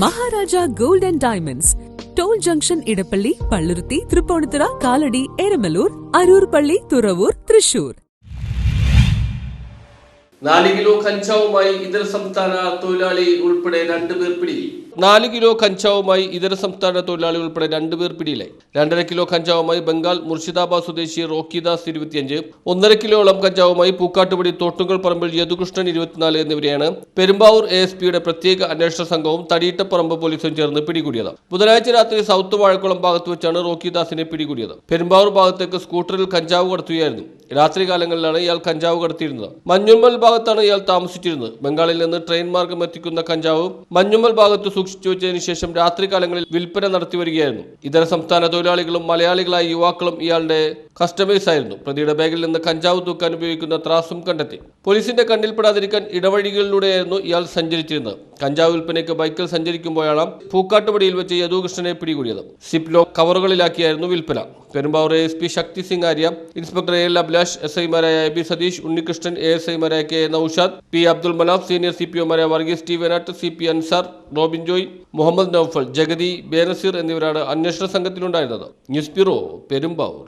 Maharaja gold and diamonds. Toll junction Edappally Palluruthy Tripunithura Kalady Eramalloor Aroor Thuravoor Thrissur. നാല് kilo കഞ്ചാവുമായി ഇതര സംസ്ഥാന തൊഴിലാളി ഉൾപ്പെടെ രണ്ടുപേർ പിടിയിൽ. നാല് കിലോ കഞ്ചാവുമായി ഇതര സംസ്ഥാന തൊഴിലാളികൾ ഉൾപ്പെടെ രണ്ടുപേർ പിടിയിലായി. രണ്ടര കിലോ കഞ്ചാവുമായി ബംഗാൾ മുർഷിദാബാദ് സ്വദേശി റോക്കിദാസ് ഇരുപത്തിയഞ്ച് ഒന്നര കിലോളം കഞ്ചാവുമായി പൂക്കാട്ടുപടി തോട്ടുകൾ പറമ്പിൽ യദുകൃഷ്ണൻ ഇരുപത്തിനാല് എന്നിവരെയാണ് പെരുമ്പാവൂർ എ എസ് പിയുടെ പ്രത്യേക അന്വേഷണ സംഘവും തടിയിട്ടപ്പറമ്പ് പോലീസും ചേർന്ന് പിടികൂടിയത്. ബുധനാഴ്ച രാത്രി സൗത്ത് വാഴക്കുളം ഭാഗത്ത് വെച്ചാണ് റോക്കിദാസിനെ പിടികൂടിയത്. പെരുമ്പാവൂർ ഭാഗത്തേക്ക് സ്കൂട്ടറിൽ കഞ്ചാവ് കടത്തുകയായിരുന്നു. രാത്രികാലങ്ങളിലാണ് ഇയാൾ കഞ്ചാവ് കടത്തിയിരുന്നത്. മഞ്ഞുമ്മൽ ഭാഗത്താണ് ഇയാൾ താമസിച്ചിരുന്നത്. ബംഗാളിൽ നിന്ന് ട്രെയിൻ മാർഗം എത്തിക്കുന്ന കഞ്ചാവ് മഞ്ഞുമ്മൽ ഭാഗത്ത് സൂക്ഷിച്ചു വെച്ചതിന് ശേഷം രാത്രികാലങ്ങളിൽ വിൽപ്പന നടത്തി വരികയായിരുന്നു. ഇതര സംസ്ഥാന തൊഴിലാളികളും മലയാളികളായ യുവാക്കളും ഇയാളുടെ കസ്റ്റമേഴ്സ് ആയിരുന്നു. പ്രതിയുടെ ബാഗിൽ നിന്ന് കഞ്ചാവ് തൂക്കാൻ ഉപയോഗിക്കുന്ന ത്രാസും കണ്ടെത്തി. പോലീസിന്റെ കണ്ണിൽപ്പെടാതിരിക്കാൻ ഇടവഴികളിലൂടെയായിരുന്നു ഇയാൾ സഞ്ചരിച്ചിരുന്നത്. കഞ്ചാവ് വിൽപ്പനയ്ക്ക് ബൈക്കിൽ സഞ്ചരിക്കുമ്പോഴാണ് പൂക്കാട്ടുപടിയിൽ വെച്ച് യദുകൃഷ്ണനെ പിടികൂടിയത്. സിപ്ലോ കവറുകളിലാക്കിയായിരുന്നു വിൽപ്പന. Perumbavoor S P Shakti Singh Arya inspector A L Abhilash S ഐമാരായ A B Satheesh Unnikrishnan A S ഐമാരായ K Naushad P Abdul Manaf senior C P ഒമാരായ Varghese T Venatt C P Ansar Robin Joy Muhammad Noufal Jagathi Benazir എന്നിവരാണ് അന്വേഷണ സംഘത്തിലുണ്ടായിരുന്നത്. News bureau Perumbavoor.